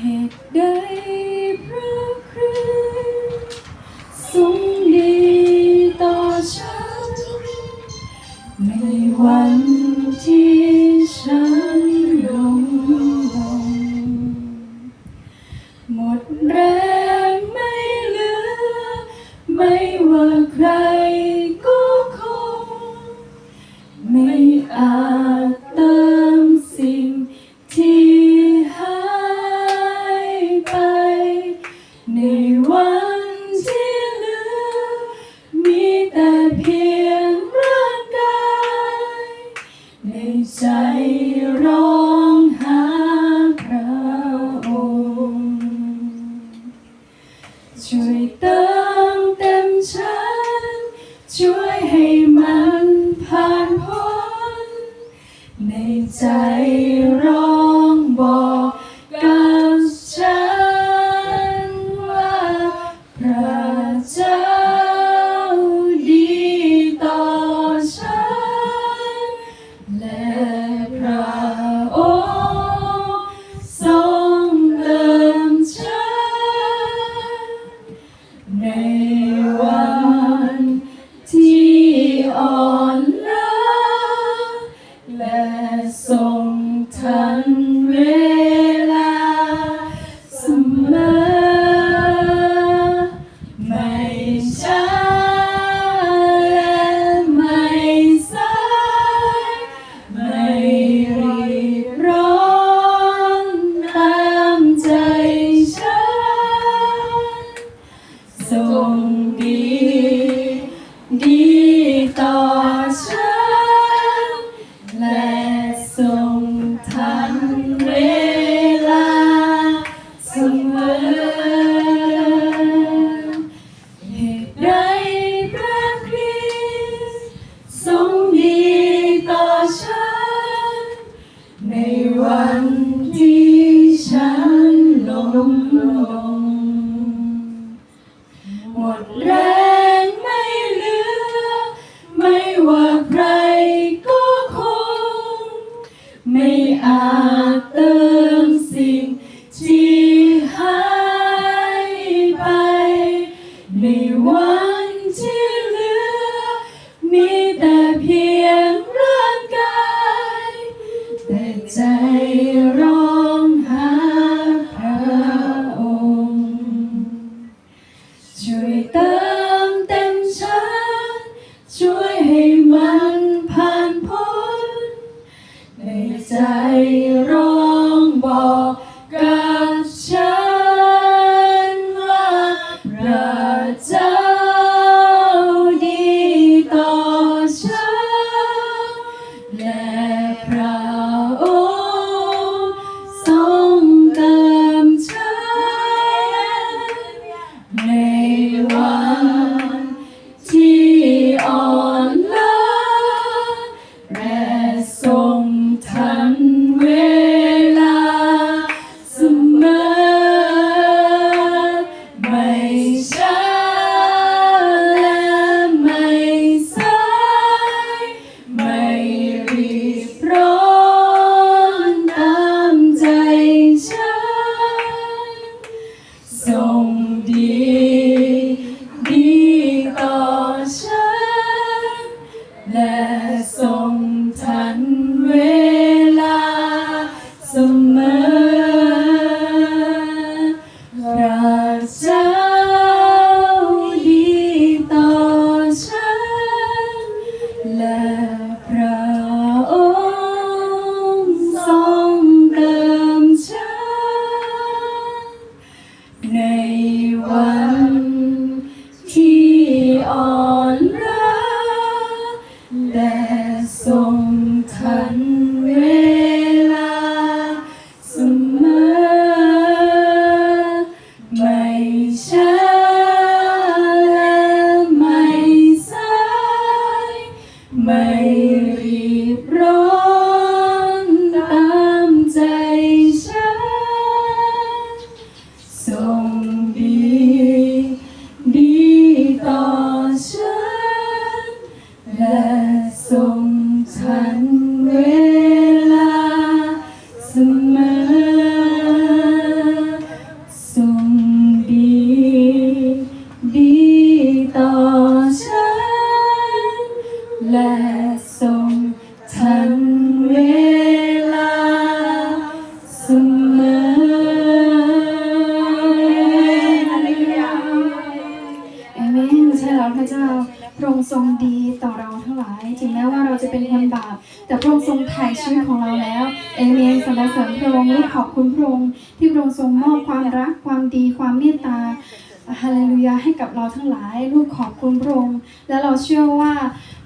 เหตุใดพระคริสต์ทรง ใจร้อน งดี ดีต่อฉัน และทรงทันเวลาเสมอเหตุใดพระคริสต์งดีต่อฉัน ในวัน ว่าใครก็คง ไม่อาจ desire. Amém. เจ้า พระองค์ทรงดีต่อเราทั้งหลาย ถึงแม้ว่าเราจะเป็นคนบาป แต่พระองค์ทรงไถ่ชีวิตของเราแล้ว เอเมนสรรเสริญพระองค์ลูกขอบคุณพระองค์ที่พระองค์ทรงมอบความรัก ความดี ความเมตตาฮาเลลูยาให้กับเราทั้งหลาย ลูกขอบคุณพระองค์ และเราเชื่อว่า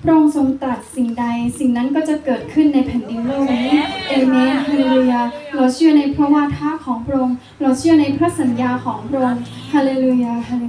พระองค์ทรงตรัสสิ่งใด สิ่งนั้นก็จะเกิดขึ้นในแผ่นดินโลกนี้เอเมนฮาเลลูยาเราเชื่อในพระวาทะของพระองค์ เราเชื่อในพระสัญญาของพระองค์ฮาเลลูยาฮาเล